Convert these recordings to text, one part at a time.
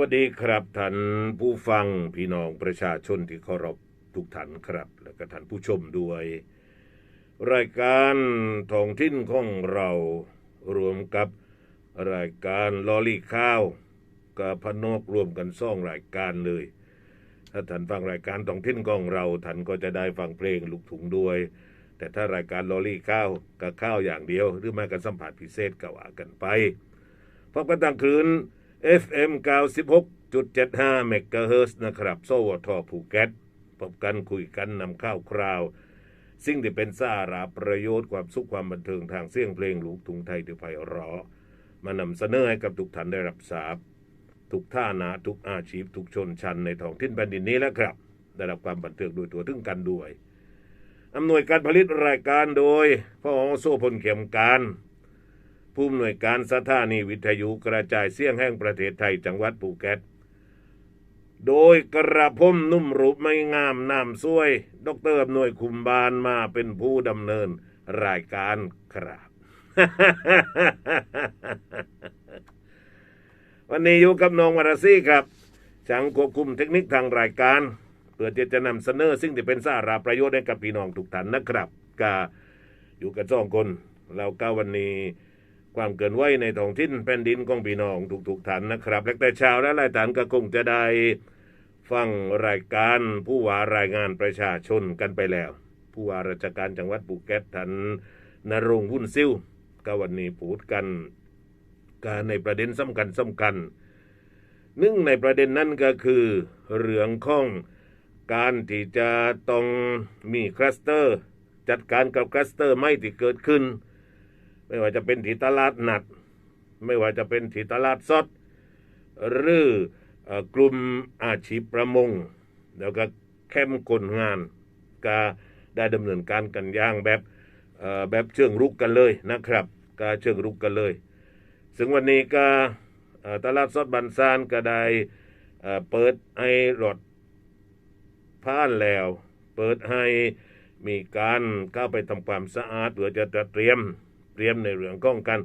สวัสดีครับท่านผู้ฟังพี่น้องประชาชนที่เคารพทุกท่านครับ และก็ท่านผู้ชมด้วย รายการท้องถิ่นของเรารวมกับรายการลอลี่ข้าวกับพนกรวมกันซ่องรายการเลย ถ้าท่านฟังรายการท้องถิ่นของเราท่านก็จะได้ฟังเพลงลูกถุงด้วย แต่ถ้ารายการลอรี่ข้าวกับข้าวอย่างเดียว หรือไม่กันสัมผัสพิเศษก็ว่ากันไปพบกันตั้งคืน FM 96.75เมกะเฮิรตซ์นะครับ โซวทอภูเก็ตพบกันคุยกันนำข้าวคราว สิ่งที่เป็นสาระประโยชน์ความสุขความบันเทิงทางเสียงเพลงลูกทุงไทยที่ไพเราะมานำเสนอให้กับทุกท่านได้รับทราบ ทุกท่านะทุกอาชีพ ทุกชนชั้นในท้องถิ่นแผ่นดินนี้แล้วครับ ได้รับความบันเทิงโดยตัวถึงกันด้วยอำนวยการผลิตรายการโดยพ่อโซพลเข็มการ ผู้อำนวยการสถานีวิทยุกระจายเสียงแห่งประเทศไทยจังหวัดภูเก็ต โดยกระผมนุ่มรูปไม่งามนามซวย ดรอำนวยคุมบานมาเป็นผู้ดำเนินรายการครับ วันนี้อยู่กับน้องวรซี่ครับช่างควบคุมเทคนิคทางรายการ เพื่อที่จะนำเสนอสิ่งที่เป็นสาระประโยชน์ให้กับพี่น้องทุกท่านนะครับก็อยู่กันสองคนแล้วก็วันนี้ ความเกินไหวในท้องถิ่นแผ่นดินของพี่น้องทุกๆท่านนะครับ และแต่เชาวและหลายท่านก็คงจะได้ฟังรายการผู้ว่ารายงานประชาชนกันไปแล้ว ผู้ว่าราชการจังหวัดภูเก็ตท่านนรงวุ่นซิ่วก็วันนี้พูดกันการในประเด็นสำคัญสำคัญหนึ่งในประเด็นนั้นก็คือเรื่องของการที่จะต้องมีคลัสเตอร์ จัดการกับคลัสเตอร์ไม่ที่เกิดขึ้น ไม่ว่าจะเป็นที่ตลาดนัด ไม่ว่าจะเป็นที่ตลาดสดหรืออกลุ่มอาชีพประมง แล้วก็เข้มข้นงานก็ได้ดำเนินการกันอย่างแบบแบบเชิงรุกกันเลยนะครับก็เชิงรุกกันเลย ซึ่งวันนี้ก็ตลาดสดบันซานก็ได้เอ่อเปิดให้รถผ่านแล้ว เปิดให้มีการเข้าไปทำความสะอาดเพื่อจะเตรียม เตรียมในเรื่องของการ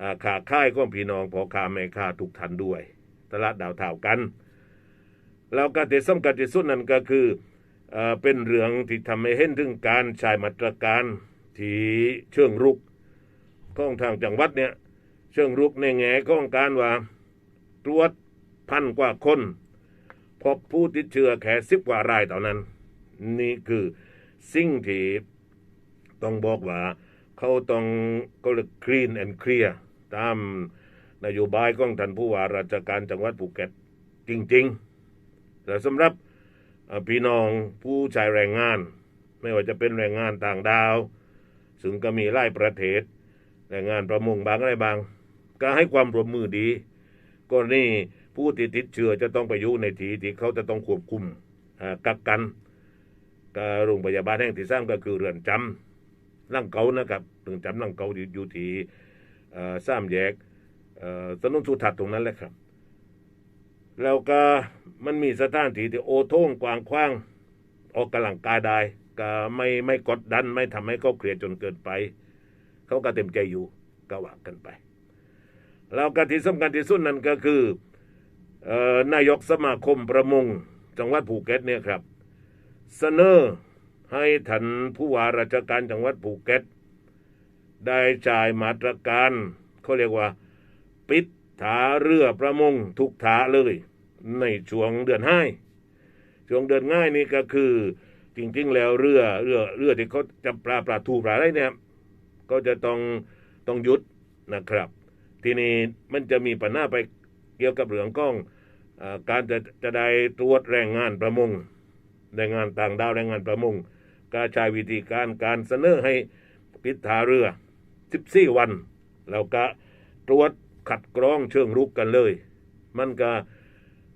อ่าขาค่ายของพี่น้องพอคาแม่คาทุกท่านด้วย ตลาดดาวเท่ากัน แล้วก็ที่สำคัญที่สุดนั่นก็คือเอ่อเป็นเรื่องที่ทำให้เห็นถึงการใช้มาตรการที่เชิงรุกของทางจังหวัดเนี่ยเชิงรุกในแง่ของการว่าตรวจพันกว่าคน พบผู้ติดเชื้อแค่สิบกว่ารายเท่านั้น นี่คือสิ่งที่ต้องบอกว่า เขาต้องก็เรียก clean and clear ตามนโยบายของท่านผู้ว่าราชการจังหวัดภูเก็ตจริงๆ แต่สำหรับพี่น้องผู้ใช้แรงงาน ไม่ว่าจะเป็นแรงงานต่างดาว ซึ่งก็มีหลายประเทศ แรงงานประมงบางอะไรบาง ก็ให้ความร่วมมือดีกรณีผู้ที่ติดเชื้อจะต้องไปอยู่ในที่ที่เขาจะต้องควบคุมกักกันก็โรงพยาบาลแห่งที่สร้างก็คือเรือนจำลั่งเกานะครับ ถึงจำลังเกาอยู่อยู่ที่สามแยกถนนสุทัศน์ตรงนั้นแหละครับ แล้วก็มันมีสถานที่ที่โอท่งกว้างขว้างออกกำลังกายได้ก็ไม่ไม่กดดันไม่ทำให้เขาเครียดจนเกินไป เขาก็เต็มใจอยู่ก็ว่ากันไป แล้วก็ที่สำคัญที่สุดนั่นก็คืออนายกสมาคมประมงจังหวัดภูเก็ตเนี่ยครับ เสนอให้ท่านผู้ว่าราชการจังหวัดภูเก็ต ได้จ่ายมาตรการเขาเรียกว่า ปิดถาเรือประมงทุกถาเลย ในช่วงเดือนห้าช่วงเดือนง่ายนี่ก็คือจริงๆ แล้วเรือเรือเรือที่เขาจะปลาปลาทูปลาอะไรเนี่ยก็จะต้องต้องหยุดนะครับ ทีนี้มันจะมีปัญหาไปเกี่ยวกับเรื่องกล้องอการจะจะได้ตรวจแรงงานประมงแรงงานต่างดาวแรงงานประมงก็ใช้วิธีการการเสนอให้ปิดท่าเรือ 14 วัน แล้วก็ตรวจขัดกรองเชิงรุกกันเลย มันก็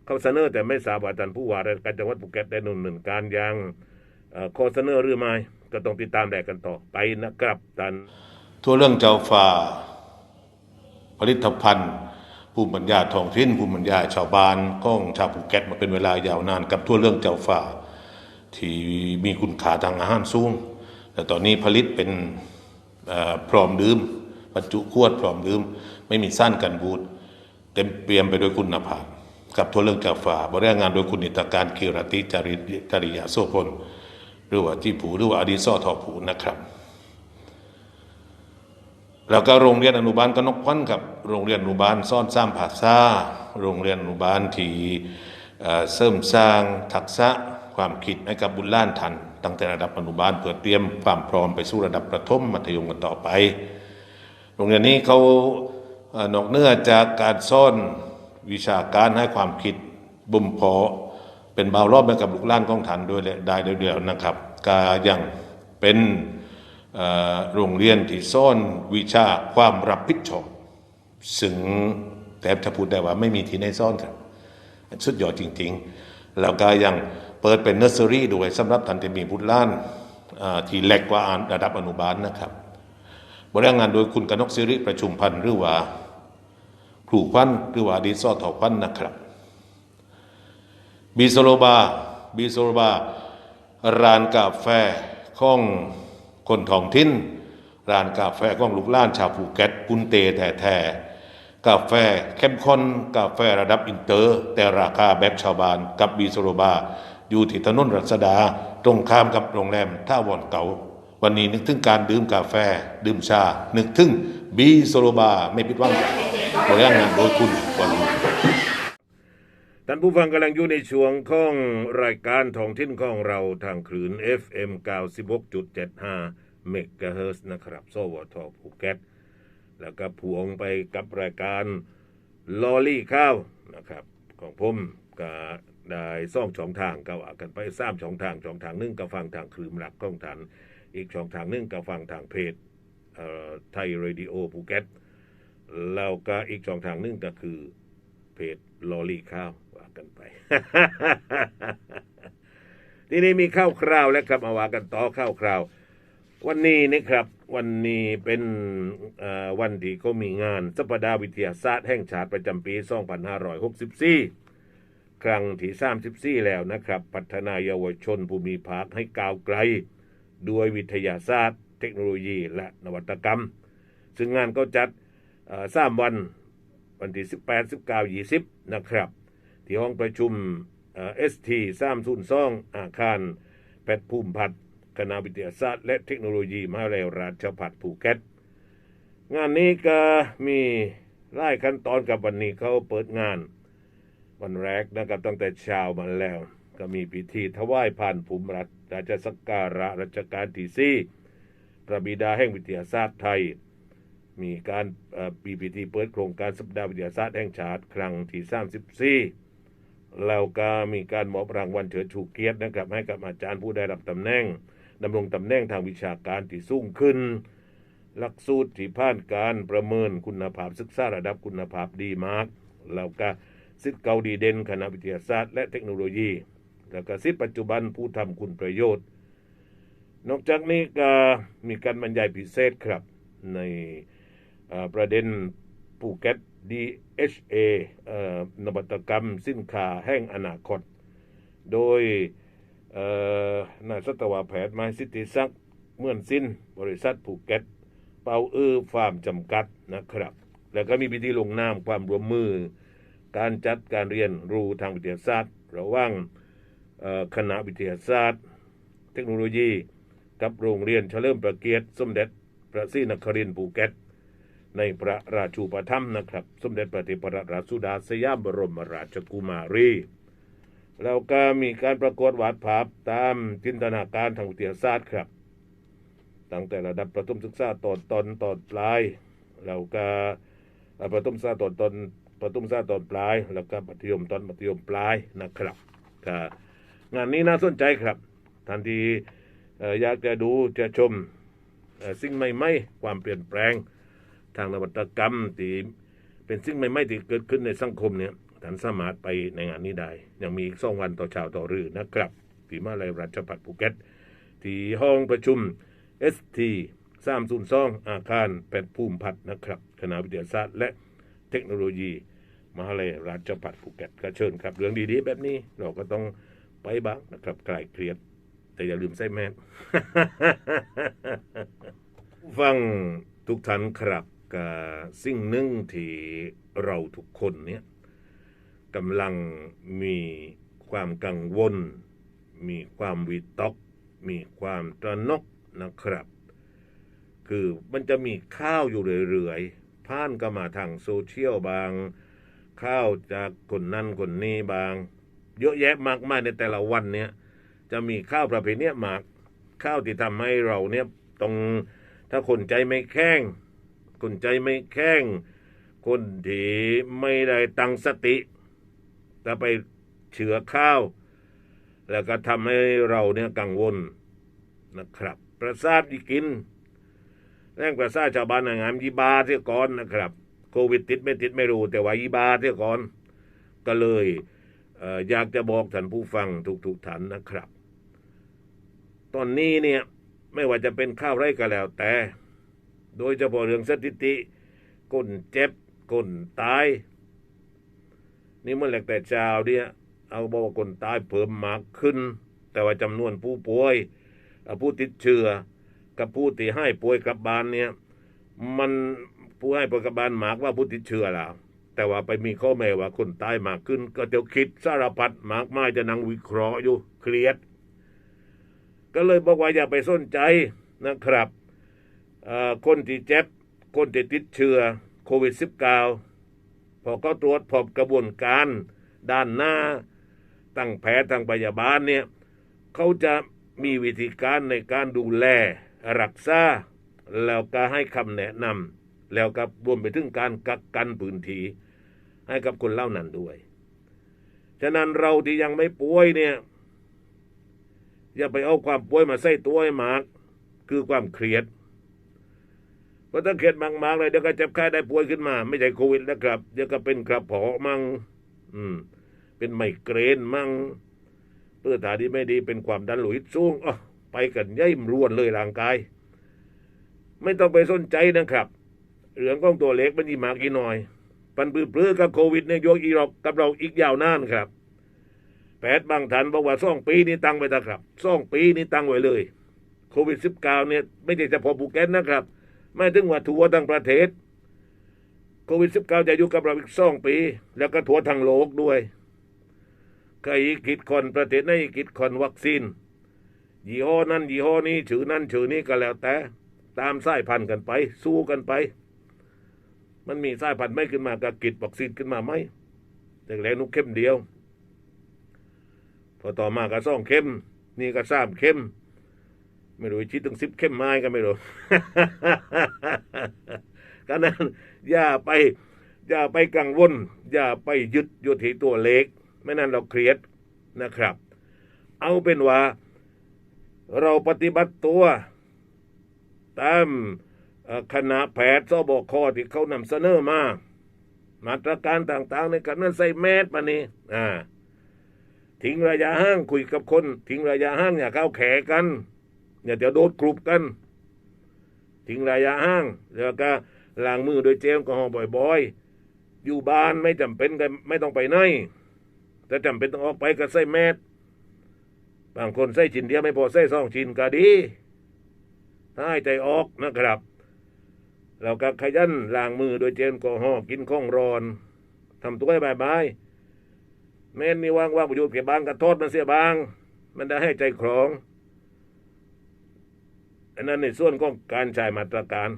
เขาเสนอแต่ไม่ทราบว่าท่านผู้ว่าราชการจังหวัดภูเก็ตได้ดำเนินการอย่างเอ่อข้อเสนอหรือไม่ก็ต้องติดตามแดกกันต่อไปนะครับท่านทั่วเรื่องเจ้าฝ่าผลิตภัณฑ์ภูมิปัญญาท้องถิ่นภูมิปัญญาชาวบ้านของชาวภูเก็ตมาเป็นเวลายาวนานกับทั่วเรื่องเจ้าฝ่า ที่มีคุณค่าทางอาหารสูงแต่ตอนนี้ผลิตเป็น พร้อมดื่มบรรจุขวดพร้อมดื่ม ไม่มีสั้นกันบูดเต็มเปี่ยมไปด้วยคุณภาพกับทัวเรื่องกาฝาบริหารงานโดยคุณนิตการกีรติจริจริยาโสพลหรือว่าที่ผูหรือว่าอดีตซ่อทอผูนะครับ แล้วก็โรงเรียนอนุบาลกนกพันธ์ครับโรงเรียนอนุบาลซ่อนสร้างผาซ่าโรงเรียนอนุบาลที่เอ่อเสริมสร้างทักษะความคิดให้กับบุญล้านทัน ตั้งแต่ระดับอนุบาลเพื่อเตรียมความพร้อมไปสู่ระดับประถมมัธยมกันต่อไป โรงเรียนนี้เขานอกเหนื้อจากการซ่อนวิชาการให้ความคิดบ่มเพาะเป็นบาวรอบให้กับลูกหล้านของทันด้วยได้เดียวๆนะครับกายังเป็นโรงเรียนที่ซ่อนวิชาความรับผิดชอบซึ่งแต่จะพูดได้ว่าไม่มีที่ไหนซ่อนครับสุดยอดจริง ๆ แล้วก็ยัง เปิดเป็นเนอร์เซอรี่ด้วยสำหรับทันที่มีบุตรล้านที่เล็กกว่าระดับอนุบาลนะครับบริหารงานโดยคุณกนกสิริประชุมพันธ์หรือว่าครูพันธ์หรือว่าดีซอทอพันธ์นะครับบีโซโลบาบีโซโลบาร้านกาแฟของคนท้องถิ่นร้านกาแฟของลูกล้านชาวภูเก็ตปุนเตแท้ๆกาแฟเข้มข้นกาแฟระดับอินเตอร์ แต่ราคาแบบชาวบ้านกับบีโซโลบา อยู่ที่ถนนรัศดา ตรงข้ามกับโรงแรมท่าวอนเก่า วันนี้นึกถึงการดื่มกาแฟ ดื่มชา นึกถึงบีโซโลบาไม่ผิดหวังบริหารงานโดยคุณวันนี้ท่านผู้ฟังกำลังอยู่ในช่วงของรายการท้องถิ่นของเราทางคลื่น FM 96.75เมกะเฮิร์นะครับสวทอภูเก็ตแล้วก็พวงไปกับรายการลอลี่ข้าวนะครับ ของผมก็ ได้ซ่องช่องทางก็ว่ากันไปสามช่องทางช่องทางหนึ่งก็ฟังทางคลื่นหลักของทันอีกช่องทางหนึ่งก็ฟังทางเพจเอ่อไทยเรดิโอภูเก็ตแล้วก็อีกช่องทางหนึงก็คือเพจลอรี่ข้าวว่ากันไปทีนี้มีข้าวคราวแล้วครับมาว่ากันต่อข้าวคราว วันนี้นะครับ วันนี้เป็นวันที่เขามีงานสัปดาห์วิทยาศาสตร์แห่งชาติประจำปี 2564 ครั้งที่ 34 แล้วนะครับ พัฒนายเยาวชนภูมิภาคให้ก้าวไกล ด้วยวิทยาศาสตร์ เทคโนโลยีและนวัตกรรม ซึ่งงานก็จัดสามวันวันที่ 18 19 20 นะครับ ที่ห้องประชุมเอสทีสามศูนย์ซองอาคาร แพทย์ภูมิพัฒน์คณะวิทยาศาสตร์ และเทคโนโลยีมหาวิทยาลัยราชภัฏภูเก็ต งานนี้ก็มีไล่ขั้นตอนกับวันนี้เขาเปิดงาน วันแรกนะครับตั้งแต่เช้ามาแล้ว ก็มีพิธีถวายผ่านภูมิรัฐราชสักการะรัชกาลที่สี่พระบิดาแห่งวิทยาศาสตร์ไทย มีการปีพิธีเปิดโครงการสัปดาห์วิทยาศาสตร์แห่งชาติครั้งที่ 34 แล้วก็มีการมอบรางวัลเฉิดชูเกียรตินะครับให้กับอาจารย์ผู้ได้รับตำแหน่งดำรงตำแหน่งทางวิชาการที่สูงขึ้น หลักสูตรที่ผ่านการประเมินคุณภาพศึกษาระดับคุณภาพดีมาก แล้วก็ สิทธิ์เกาดีเด่นคณะวิทยาศาสตร์และเทคโนโลยี แล้วก็สิทธิ์ปัจจุบันผู้ทำคุณประโยชน์ นอกจากนี้ก็มีการบรรยายพิเศษครับ ในประเด็นภูเก็ต DHA นวัตกรรมสินค้าแห่งอนาคต โดยนายสัตวแพทย์ไม้สิทธิศักดิ์เมื่อนสิ้น บริษัทภูเก็ต เปาเออฟาร์มจำกัดนะครับ แล้วก็มีพิธีลงนามความร่วมมือ การจัดการเรียนรู้ทางวิทยาศาสตร์ ระหว่างคณะวิทยาศาสตร์ เทคโนโลยี กับโรงเรียนเฉลิมพระเกียรติ สมเด็จพระศรีนครินทร์ภูเก็ตในพระราชูปถัมนะครับ สมเด็จพระเทพรัตนราชสุดาสยามบรมราชกุมารีแล้วก็มีการประกวดวาดภาพตามจินตนาการทางวิทยาศาสตร์ครับ ตั้งแต่ระดับประถมศึกษาตอนตอนตอนปลายแล้วก็ประถมศึกษาตอนตอน ประถมศึกษาตอนปลาย แล้วก็มัธยมตอนมัธยมปลายนะครับก็งานนี้น่าสนใจครับทันทีอยากจะดูจะชมเอ่อสิ่งใหม่ๆความเปลี่ยนแปลงทางนวัตกรรมที่เป็นสิ่งใหม่ๆที่เกิดขึ้นในสังคมเนี่ยท่านสามารถไปในงานนี้ได้ ยังมีอีกสองวันต่อช้าต่อรื่อนะครับที่มาลัยราชภัฏภูเก็ต ที่ห้องประชุม ST 302อาคารแพทย์ภูมิพัฒน์นะครับ คณะวิทยาศาสตร์และ เทคโนโลยีมหาลัยราชภัฏภูเก็ตก็เชิญครับ เรื่องดีๆ แบบนี้เราก็ต้องไปบ้างนะครับคลายเครียด แต่อย่าลืมใส่แมสฟังทุกท่านครับกับสิ่งหนึ่งที่เราทุกคนเนี่ยกำลังมีความกังวล มีความวิตก มีความตระหนกนะครับ คือมันจะมีข้าวอยู่เรื่อยๆ ผ่านก็มาทางโซเชียลบาง ข้าวจากคนนั้นคนนี้บาง เยอะแยะมากมายในแต่ละวันเนี้ยจะมีข้าวประเภทเนี้ยมากข้าวที่ทำให้เราเนี่ยต้องถ้าคนใจไม่แข็งคนใจไม่แข็งคนที่ไม่ได้ตั้งสติจะไปเฉือข้าว แล้วก็ทำให้เราเนี่ยกังวลนะครับ ประสาทที่กิน แรงประสาชาวบ้านนางงามยีบาเสียก่อนนะครับ โควิดติดไม่ติดไม่รู้ แต่ว่ายีบาเสียก่อน ก็เลยเออยากจะบอกท่านผู้ฟังทุกๆท่านนะครับ ตอนนี้เนี่ยไม่ว่าจะเป็นข้าวไร่ก็แล้วแต่ โดยเฉพาะเรื่องสถิติคนเจ็บคนตาย นี่เมื่อแหลกแต่เช้าเนี่ยเอาบอกว่าคนตายเพิ่มมากขึ้น แต่ว่าจำนวนผู้ป่วยผู้ติดเชื้อ กับผู้ที่ให้ป่วยกับบ้านเนี่ย มันผู้ให้ป่วยกับบ้านมากว่าผู้ติดเชื้อแล้วแต่ว่าไปมีข้อแม้ว่าคนตายมากขึ้น ก็จะคิดสารพัดมากไมายจะนั่งวิเคราะห์อยู่เครียด ก็เลยบอกว่าอย่าไปสนใจนะครับคนที่เจ็บคนที่ติดเชื้อโควิด -19 พอเขาตรวจพบกระบวนการด้านหน้าตั้งแผนทางพยาบาลเนี่ย เขาจะมีวิธีการในการดูแล รักษาแล้วก็ให้คำแนะนำแล้วก็รวมไปถึงการกักกันพื้นที่ให้กับคนเล่านั้นด้วย ฉะนั้นเราที่ยังไม่ป่วยเนี่ย อย่าไปเอาความป่วยมาใส่ตัวให้มาก คือความเครียดเพราะถ้าเครียดมากๆเลยเดี๋ยวก็เจ็บไข้ได้ป่วยขึ้นมา ไม่ใช่โควิดแล้วครับ เดี๋ยวก็เป็นกระเพาะมั่งอืม เป็นไมเกรนมั่งเพื่อถาที่ไม่ดีเป็นความดันโลหิตสูงอ๋อ ไปกันย่มรวนเลยร่างกาย ไม่ต้องไปสนใจนะครับเรื่องของตัวเล็กมันยีมากอีหน่อย ปันปื้อปลือกับโควิดเนี่ยกอีรอกกับเราอีกยาวนานครับแพทย์บางท่านบอกว่าสองปีนี้ตั้งไว้นะครับสองปีนี้ตั้งไว้เลยโควิด -19 เนี่ยไม่ใช่เฉพาะภูเก็ตนะครับ ไม่ถึงว่าทั่วทั้งประเทศโควิด -19 จะอยู่กับเราอีกสองปี แล้วก็ทัวทั้งโลกด้วยใครคิดคนประเทศไหนคิดคนวัคซีน ยี่ห้อนั้นยี่ห้อนี้ชื่อนั้นชื่อนี้ก็แล้วแต่ ตามสายพันธุ์กันไป สู้กันไป มันมีสายพันธุ์ไม่ขึ้นมาก็กิดวัคซีนขึ้นมาไหมแต่แรกนุกเข้มเดียว พอต่อมาก็ซ่องเข้ม นี่ก็สามเข้ม ไม่รู้ชิดถึงสิบเข้มไม้ก็ไม่รู้ก็นั้นอย่าไป อย่าไปกังวล อย่าไปยึดยู่ที่ตัวเล็ก ไม่นั้นเราเครียดนะครับ เอาเป็นว่า เราปฏิบัติตัว ตามคณะแพทย์สบคที่เขานำเสนอมา มาตรการต่างๆ ในการนั้นใส่แมสมานี่อ่าทิ้งระยะห่างคุยกับคน ทิ้งระยะห่างอย่าเข้าแขกัน อย่าเดี๋ยวโดดกรุบกัน ทิ้งระยะห่างแล้วก็ล้างมือโดยเจลแอลกอฮอล์บ่อยๆ อยู่บ้านไม่จำเป็นก็ไม่ต้องไปไหนแต่จำเป็นต้องออกไปก็ใส่แมส บางคนใส่ชิ้นเดียวไม่พอใส่สองชิ้นก็ดีถ้าให้ใจออกนะครับเราก็ขยันล้างมือโดยเจลแอลกอฮอล์กินข้องร้อนทำตัวให้บายๆแม่นมีว่างว่างประโยชน์แก่บางกระโทษมันเสียบาง มันได้ให้ใจครองอันนั้นในส่วนของการใช้มาตรการ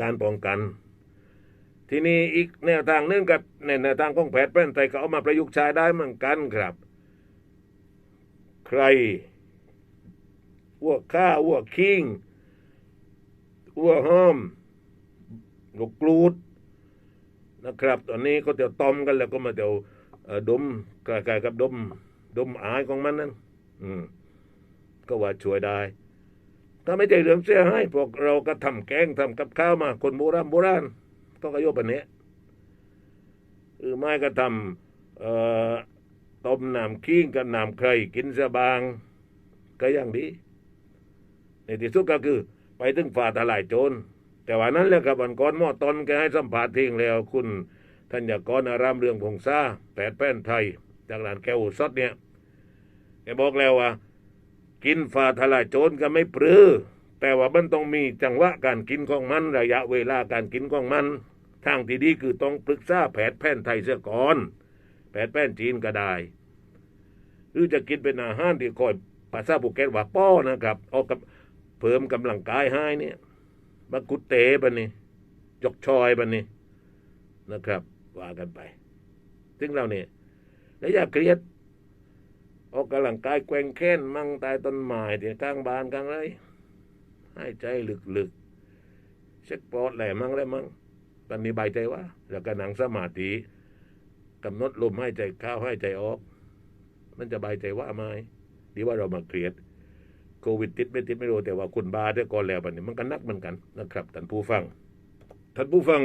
การป้องกัน ทีนี้อีกแนวทางหนึงกับในแนวทางของแพทย์แผนไทยก็เอามาประยุกต์ใช้ได้เหมือนกันครับ ใครอ้วกข้าอ้วกคิงอ้วกห้อมลูกกรูดนะครับ ตอนนี้ก็เดี๋ยวต้มกันแล้วก็มาเดี๋ยวเอ่อดมกายกับดม ดมอายของมันนั่นอืม ก็ว่าช่วยได้ ถ้าไม่ใจเรื่องเสียให้พวกเราก็ทำแกงทำกับข้าวมา คนโบราณโบราณก็กระโยบแบบนี้หรือไม่ก็ทำเอ่อ ต้มน้ำขิงกับน้ำไข่กินสบาง ก็ยังดีในที่สุดก็คือไปถึงฝ่าทลายโจรแต่ว่านั้นแหละครับวันก่อนหม้อตอนแกให้สัมภาษณ์ทิ้งแล้วคุณธัญกรอารามเรื่องพงษาแปดแป้นไทย จากร้านแกวสดเนี่ยแกบอกแล้วว่า กินฝ่าทลายโจรก็ไม่ปรือ แต่ว่ามันต้องมีจังหวะการกินของมันระยะเวลาการกินของมัน ทางที่ดีคือต้องปรึกษาแพทย์แผนไทยเสียก่อน ดแป้นจีนก็ได้หรือจะกินเป็นอาหารที่คอยภาษาภูเก็ตว่าป้อนะครับเอากับเพิ่มกำลังกายให้เนี่ยบักุเตบันนี่จกชอยบันนี่นะครับ ว่ากันไป ซึ่งเราเนี่ยแล้วอย่าเครียด ออกกำลังกายแกว่งแค้นมั่งใต้ต้นไม้ที่กลางบานกลางไรให้ใจลึกๆเช็คปอดแหลมั่งแล้วมั่งตอนนี้ใบใจว่า แล้วก็หนังสมาธิ กำหนดลมให้ใจเข้าให้ใจออก มันจะบายใจว่าไหมดีว่าเรามาเครียดโควิดติดไม่ติดไม่รู้แต่ว่าคุณบาด้ก่อนแล้วบัดนี้มันก็นักเหมือนกันนะครับท่านผู้ฟังท่านผู้ฟัง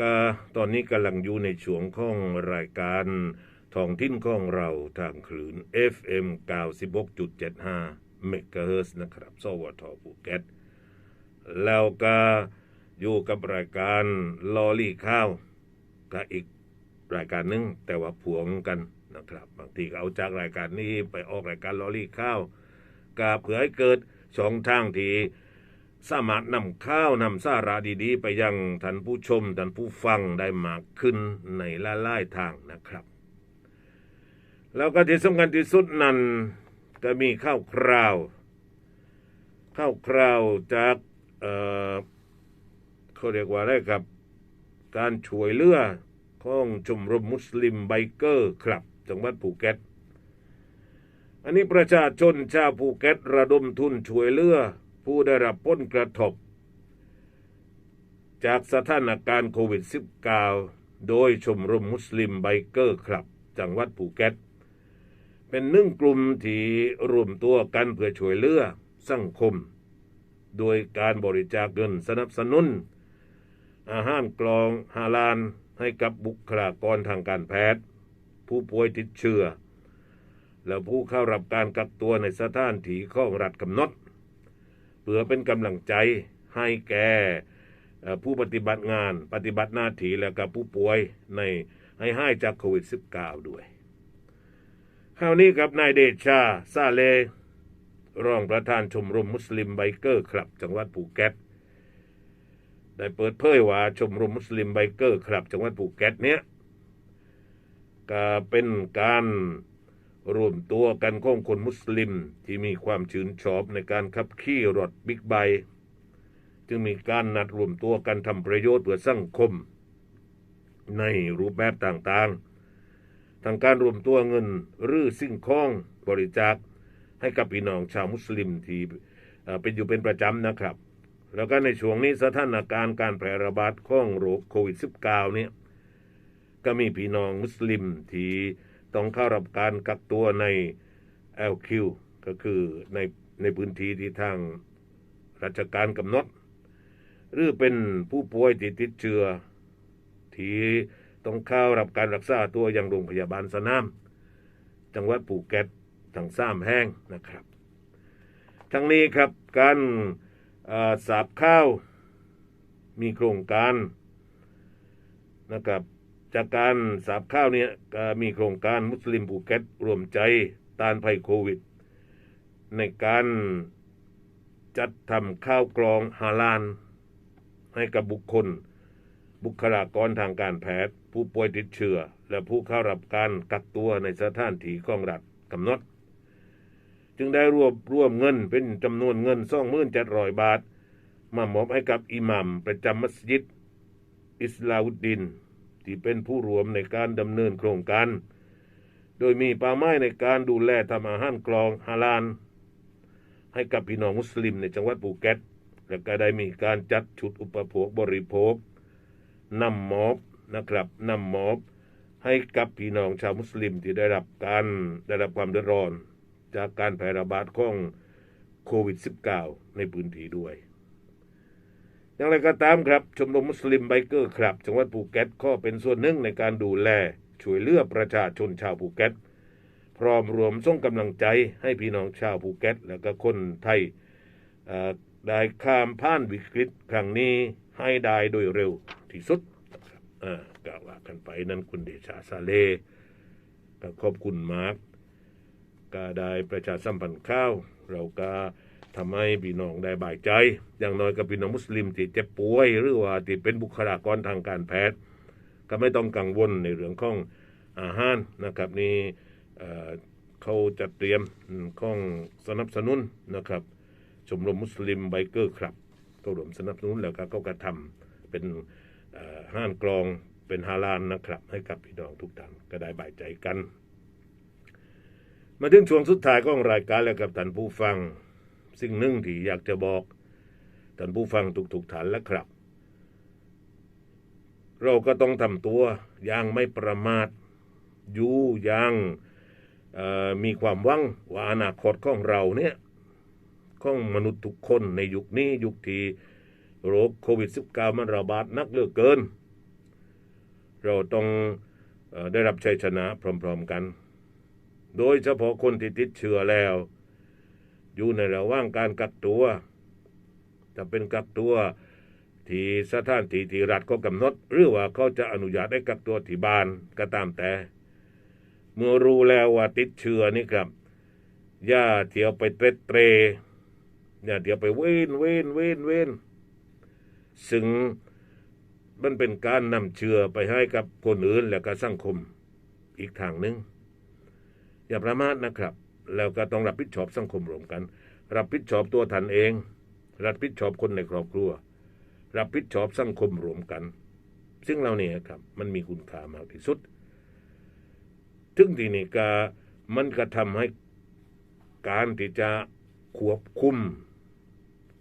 ก็ตอนนี้กำลังอยู่ในช่วงของรายการท้องถิ่นของเราทางคลื่น FM 96.75เมกะเฮิร์นะครับสวทภูเก็ตแล้วก็อยู่กับรายการลอลี่ข้าวก็อีก รายการหนึงแต่ว่าผวงกันนะครับ บางทีก็เอาจากรายการนี้ไปออกรายการลอลี่ข้าวก็เพื่อให้เกิดช่องทางที่สามารถนำข้าวนำสาระดีๆ ไปยังท่านผู้ชมท่านผู้ฟังได้มากขึ้นในหลายๆทางนะครับ แล้วก็ที่สำคัญที่สุดนั้นก็มีข้าวคราว ข้าวคราวจากเอ่อเขาเรียกว่าอะไรครับ การช่วยเหลือ ของชมรมมุสลิมไบเกอร์ครับ จังหวัดภูเก็ต อันนี้ประชาชนชาวภูเก็ตระดมทุนช่วยเหลือผู้ได้รับผลกระทบ จากสถานการณ์โควิด -19 โดยชมรมมุสลิมไบเกอร์ครับ จังหวัดภูเก็ต เป็นหนึ่งกลุ่มที่รวมตัวกันเพื่อช่วยเหลือสังคม โดยการบริจาคเงินสนับสนุน อาหารกลองฮาลาน ให้กับบุคลากรทางการแพทย์ ผู้ป่วยติดเชื้อ แล้วผู้เข้ารับการกักตัวในสถานที่ของรัฐกำหนด เพื่อเป็นกำลังใจให้แก่ผู้ปฏิบัติงานปฏิบัติหน้าที่แล้วกับผู้ป่วยในให้ให้จากโควิด -19 ด้วยคราวนี้กับนายเดชาซาเลรองประธานชมรมมุสลิมไบเกอร์ครับ จังหวัดภูเก็ต ได้เปิดเผยว่าชมรมมุสลิมไบเกอร์ครับจังหวัดภูเก็ตเนี้ยก็เป็นการรวมตัวกันของคนมุสลิมที่มีความชื่นชอบในการขับขี่รถบิ๊กไบค์จึงมีการนัดรวมตัวกันทำประโยชน์เพื่อสังคม ในรูปแบบต่างๆทางการรวมตัวเงินหรือสิ่งของบริจาคให้กับพี่น้องชาวมุสลิมที่เอ่อเป็นอยู่เป็นประจำนะครับ แล้วก็ในช่วงนี้สถานการณ์การแพร่ระบาดของโรคโควิด -19 เนี่ยก็มีพี่น้องมุสลิมที่ต้องเข้ารับการกักตัวใน LQ ก็คือในในพื้นที่ที่ทางราชการกำหนด หรือเป็นผู้ป่วยที่ติดเชื้อที่ต้องเข้ารับการรักษาตัวอย่างโรงพยาบาลสนาม จังหวัดภูเก็ตทั้งสามแห่งนะครับ ทั้งนี้ครับการ สาบข้าวมีโครงการนะครับจากการสาบข้าวเนี่ยมีโครงการมุสลิมภูเก็ตรวมใจต้านภัยโควิด ในการจัดทำข้าวกรองฮาลาน ให้กับบุคคล บุคลากรทางการแพทย์ ผู้ป่วยติดเชื้อและผู้เข้ารับการกักตัวในสถานที่ของรัฐกำหนด จึงได้รวบรวมเงินเป็นจำนวนเงิน2,700บาท มามอบให้กับอิหมัมประจำมัสยิดอิสลาอุดดิน ที่เป็นผู้รวมในการดำเนินโครงการ โดยมีเป้าหมายในการดูแลทำอาหารกรองฮาลาลให้กับพี่น้องมุสลิมในจังหวัดภูเก็ต และก็ได้มีการจัดชุดอุปโภคบริโภคนำมอบนะครับนำมอบให้กับพี่น้องชาวมุสลิมที่ได้รับการได้รับความเดือดร้อน จากการแพร่ระบาดของโควิด -19 ในพื้นที่ด้วย อย่างไรก็ตามครับ ชมรมมุสลิมไบเกอร์ครับ จังหวัดภูเก็ตก็เป็นส่วนหนึ่งในการดูแลช่วยเหลือประชาชนชาวภูเก็ต พร้อมรวมส่งกำลังใจให้พี่น้องชาวภูเก็ต และก็คนไทยได้ข้ามผ่านวิกฤตครั้งนี้ให้ได้โดยเร็วที่สุดกล่าวว่ากันไปนั่นคุณเดชาซาเลขอบคุณมาร์ก ก็ได้ประชาสัมพันธ์ข้าว เราก็ทำให้พี่น้องได้บายใจ อย่างน้อยกับพี่น้องมุสลิมที่เจ็บป่วย หรือว่าที่เป็นบุคลากรทางการแพทย์ ก็ไม่ต้องกังวลในเรื่องของอาหารนะครับนี่เเขาจะเตรียมข้องสนับสนุนนะครับชมรมมุสลิมไบเกอร์ครับก็รวมสนับสนุนแล้วก็เขาก็ทำเป็นห้านกรองเป็นฮาลานนะครับ ให้กับพี่น้องทุกท่านก็ได้บายใจกัน มาถึงช่วงสุดท้ายของรายการแล้วกับท่านผู้ฟัง สิ่งหนึ่งที่อยากจะบอกท่านผู้ฟังทุกๆท่านแล้วครับ เราก็ต้องทำตัวอย่างไม่ประมาทอยู่อย่างมีความหวังว่าอนาคตของเราเนี่ยของมนุษย์ทุกคนในยุคนี้ยุคที่โรคโควิด -19 มันระบาดหนักเหลือเกิน เราต้องอได้รับชัยชนะพร้อมๆกัน โดยเฉพาะคนที่ติดเชื้อแล้ว อยู่ในระหว่างการกักตัว จะเป็นกักตัวที่สถานที่ที่รัฐก็กำหนด หรือว่าเขาจะอนุญาตให้กักตัวที่บ้านก็ตามแต่ เมื่อรู้แล้วว่าติดเชื้อนี่ครับอย่าเที่ยวไปเตรเตรอย่าเที่ยวไปเว้นเว้นเว้นเว้นซึ่งมันเป็นการนำเชื้อไปให้กับคนอื่นและก็สังคมอีกทางหนึ่ง อย่าประมาทนะครับ แล้วก็ต้องรับผิดชอบสังคมรวมกัน รับผิดชอบตัวท่านเอง รับผิดชอบคนในครอบครัว รับผิดชอบสังคมรวมกัน ซึ่งเราเนี่ยครับมันมีคุณค่ามากที่สุดถึงที่นี่ก็มันก็ทำให้การที่จะควบคุม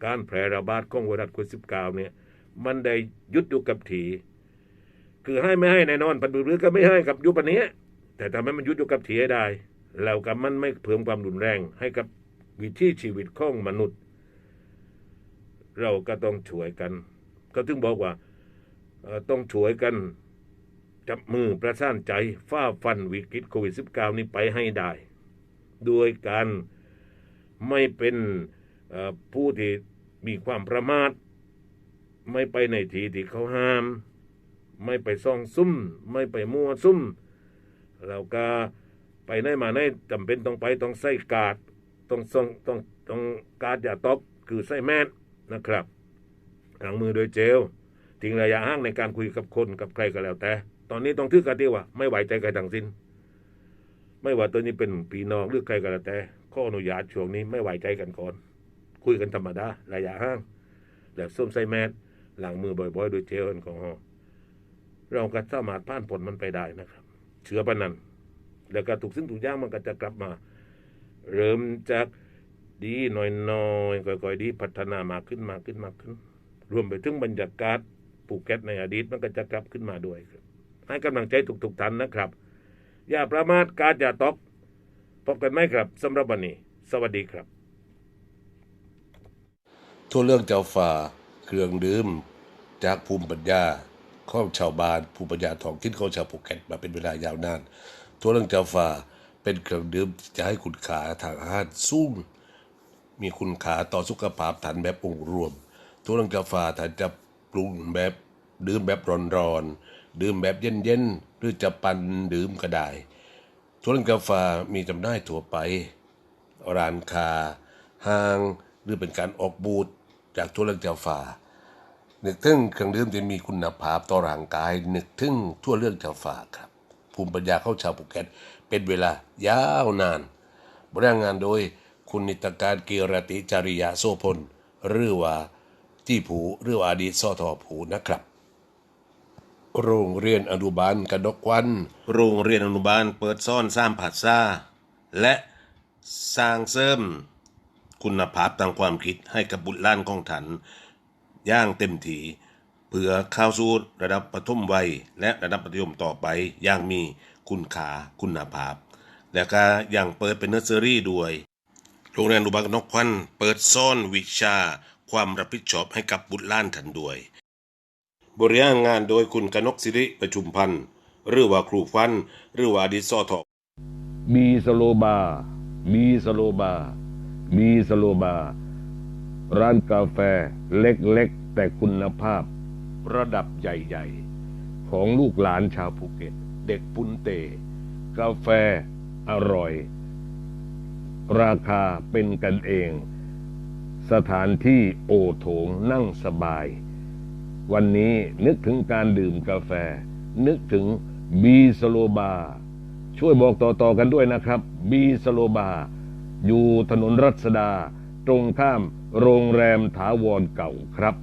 การแพร่ระบาดของไวรัสโควิด -19 เนี่ยมันได้ยุดอยู่กับทีคือให้ไม่ให้แน่นอนปันบือก็ไม่ให้กับยุคปันนี้ แต่ทำให้มันยุดอยู่กับทีให้ได้ แล้วกับมันไม่เพิ่มความรุนแรงให้กับวิถีชีวิตของมนุษย์ เราก็ต้องช่วยกัน ก็ถึงบอกว่าต้องช่วยกันจับมือประสานใจฝ้าฟันวิกฤตโควิด -19 นี้ไปให้ได้ โดยการไม่เป็นผู้ที่มีความประมาท ไม่ไปในที่ที่เขาห้าม ไม่ไปซ่องซุ่ม ไม่ไปมั่วซุ่ม แล้วก็ ไปไหนมาไหนจำเป็นต้องไปต้องใส่กาดต้องส่งต้องต้องการดอย่าตบคือใส่แมสนะครับล้างมือโดยเจลทิ้งระยะห่างในการคุยกับคนกับใครก็แล้วแต่ ตอนนี้ต้องถือกติว่า ไม่ไหวใจใครทั้งสิ้น ไม่ว่าตัวนี้เป็นพี่น้องหรือใครก็แล้วแต่ข้ออนุญาตช่วงนี้ไม่ไหวใจกันก่อน คุยกันธรรมดาระยะห่างแล้วส้มใส่แมสล้างมือบ่อยๆโดยเจลแอลกอฮอล์เราก็สามารถผ่านผลมันไปได้นะครับ เชื้อปานนัน แล้วก็ถูกซึ่งถูกย่างมันก็จะกลับมา เริ่มจากดีหน้อยๆค่อยๆดีพัฒนามากขึ้นมากขึ้นมากขึ้น รวมไปถึงบรรยากาศภูเก็ตในอดีตมันก็จะกลับขึ้นมาด้วยครับให้กำลังใจทุกๆท่านนะครับ อย่าประมาทการอย่าตกพบกันไหมครับสำหรับวันนี้ สวัสดีครับ ทั่วเรื่องเจ้าฝ่าเครื่องดื่ม จากภูมิปัญญาของชาวบ้านภูมิปัญญาท้องถิ่นของชาวภูเก็ตมาเป็นเวลายาวนาน ทั่วเรื่องเจ้าฝ่าเป็นเครื่องดื่มจะให้คุณค่าทางอาหารสูงมีคุณค่าต่อสุขภาพท่านแบบองค์รวมทั่วเรื่องเจ้าฝ่าท่านจะปรุงแบบดื่มแบบร้อนๆดื่มแบบเย็นๆหรือจะปั่นดื่มก็ได้ทั่วเรื่องกาแฟมีจำหน่ายทั่วไปร้านค้าห้างหรือเป็นการออกบูธจากทั่วเรื่องกาแฟนึกถึงเครื่องดื่มที่มีคุณภาพต่อร่างกายนึกถึงทั่วเรื่องกาแฟครับ ภูมิปัญญาเข้าชาวภูเก็ตเป็นเวลายาวนานบริหารงานโดยคุณนิตการกีรติจริยาโซพลหรือว่าที่ผูหรือว่าอดีตสอทอผูนะครับโรงเรียนอนุบาลกระดกควัน โรงเรียนอนุบาลเปิดซ่อนสร้างผัดซ่า และสร้างเสริม คุณภาพทางความคิดให้กับบุตรล้านของถัน ย่างเต็มที่ เพื่อเข้าสู่ระดับประถมวัย และระดับมัธยมต่อไปอย่างมีคุณค่าคุณภาพ และก็ยังเปิดเป็นเนอร์เซอรี่ด้วยโรงเรียนอนุบาลกระดกควันเปิดซ่อนวิชาความรับผิดชอบให้กับบุตรล้านถันด้วย บริหารงานโดยคุณกนกสิริประชุมพันธ์หรือว่าครูฟัน หรือว่าดีตสอทอมีสโลบา มีสโลบา มีสโลบาร์ร้านกาแฟเล็กๆ แต่คุณภาพ ระดับใหญ่ๆ ของลูกหลานชาวภูเก็ต เด็กปุนเต กาแฟอร่อย ราคาเป็นกันเอง สถานที่โอโถงนั่งสบาย วันนี้นึกถึงการดื่มกาแฟ นึกถึงบีสโลบาร์ช่วยบอกต่อๆกันด้วยนะครับ บีสโลบาร์อยู่ถนนรัชดา ตรงข้ามโรงแรมถาวรเก่าครับ